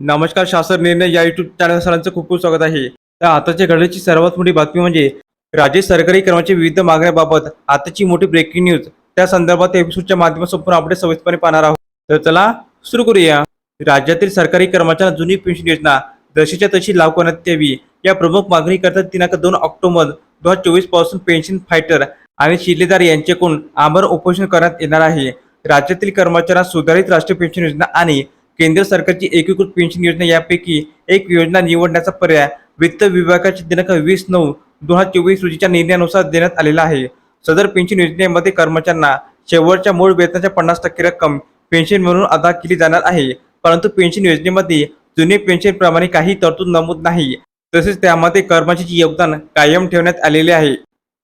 नमस्कार शासन निर्णय या युट्यूब चॅनल सरांचं खूप खूप स्वागत आहे. तर आताच्या घडीची सर्वात मोठी बातमी म्हणजे राज्य सरकारी कर्मचारी विविध मागण्याबाबत आताची मोठी ब्रेकिंग न्यूज त्या संदर्भात एपिसोडच्या माध्यमातून संपूर्ण आपण सविस्तरपणे पाहणार आहोत. तर चला सुरू करूया. राज्यातील सरकारी कर्मचाऱ्यांना जुनी पेन्शन योजना जशीच्या तशी लागू करण्यात यावी. या प्रमुख मागणी करता दिनांक दोन ऑक्टोबर दोन हजार चोवीसपासून पेन्शन फायटर आणि शिलेदार यांच्याकडून आमरण उपोषण करण्यात येणार आहे. राज्यातील कर्मचाऱ्यांना सुधारित राष्ट्रीय पेन्शन योजना आणि केंद्र सरकारची एकीकृत पेन्शन योजना यापैकी एक योजना निवडण्याचा पर्याय वित्त विभागाच्या दिनांक वीस नऊ दोन हजार चोवीस रोजीच्या निर्णयानुसार देण्यात आलेला आहे. सदर पेन्शन योजनेमध्ये कर्मचाऱ्यांना शेवटच्या मूळ वेतनाच्या पन्नास टक्के रक्कम पेन्शन म्हणून अदा केली जाणार आहे. परंतु पेन्शन योजनेमध्ये जुने पेन्शन प्रमाणे काही तरतूद नमूद नाही. तसेच त्यामध्ये कर्मचाऱ्याचे योगदान कायम ठेवण्यात आलेले आहे.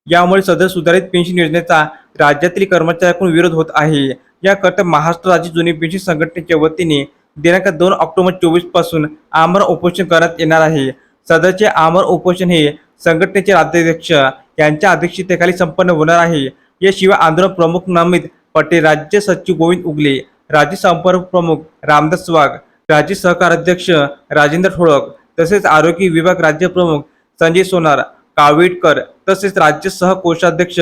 यामुळे सदर सुधारित पेन्शन योजनेचा राज्यातील कर्मचाऱ्यांकडून विरोध होत आहे. याकरता महाराष्ट्र राज्य जुनी पेन्शन संघटनेच्या वतीने दिनांक दोन ऑक्टोबर चोवीसपासून आमरण उपोषण करण्यात येणार आहे. सदरचे आमरण उपोषण हे संघटनेचे राज्याध्यक्ष यांच्या अध्यक्षतेखाली संपन्न होणार आहे. याशिवाय आंदोलन प्रमुख नमित पटेल राज्य सचिव गोविंद उगले राज्य संपर्क प्रमुख रामदास वाघ राज्य सहकार अध्यक्ष राजेंद्र ठोळक तसेच आरोग्य विभाग राज्य प्रमुख संजय सोनार कावीटकर तसेच राज्य सहकोषाध्यक्ष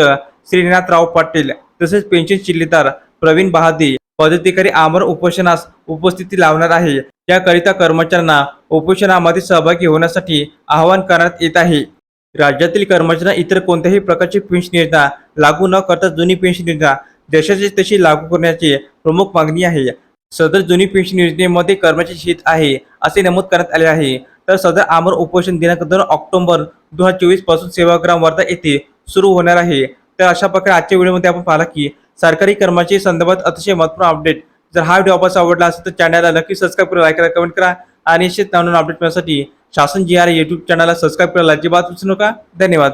श्रीनाथराव पाटील तसेच पेन्शन शिल्लेदार प्रवीण बहादे पदाधिकारी आमर उपोषणास उपस्थिती लावणार आहे. याकरिता कर्मचाऱ्यांना उपोषणामध्ये सहभागी होण्यासाठी आवाहन करण्यात येत आहे. राज्यातील कर्मचाऱ्यांना इतर कोणत्याही प्रकारची पेन्शन योजना लागू न करता जुनी पेन्शन योजना देशाची तशी लागू करण्याची प्रमुख मागणी आहे. सदर जुनी पेन्शन योजनेमध्ये कर्मचारी शेत आहे असे नमूद करण्यात आले आहे. तर सदर आमर उपोषण दिनांक दोन ऑक्टोबर दोन हजार चोवीसपासून सेवाग्राम वर्धा येथे सुरू होणार आहे. तर अशा प्रकारे आजच्या व्हिडिओमध्ये आपण पाहिला की सरकारी कर्मचारी संदर्भात अतिशय महत्त्वपूर्ण अपडेट जर हा व्हिडिओ आपल्याला आवडला असेल तर चॅनलला नक्की सबस्क्राईब करा लाईक करा कमेंट करा आणि निश्चित नवीन अपडेट मिळण्यासाठी शासन जी आर यूट्यूब चॅनलला सबस्क्राईब करायला अजिबात विसरू नका. धन्यवाद.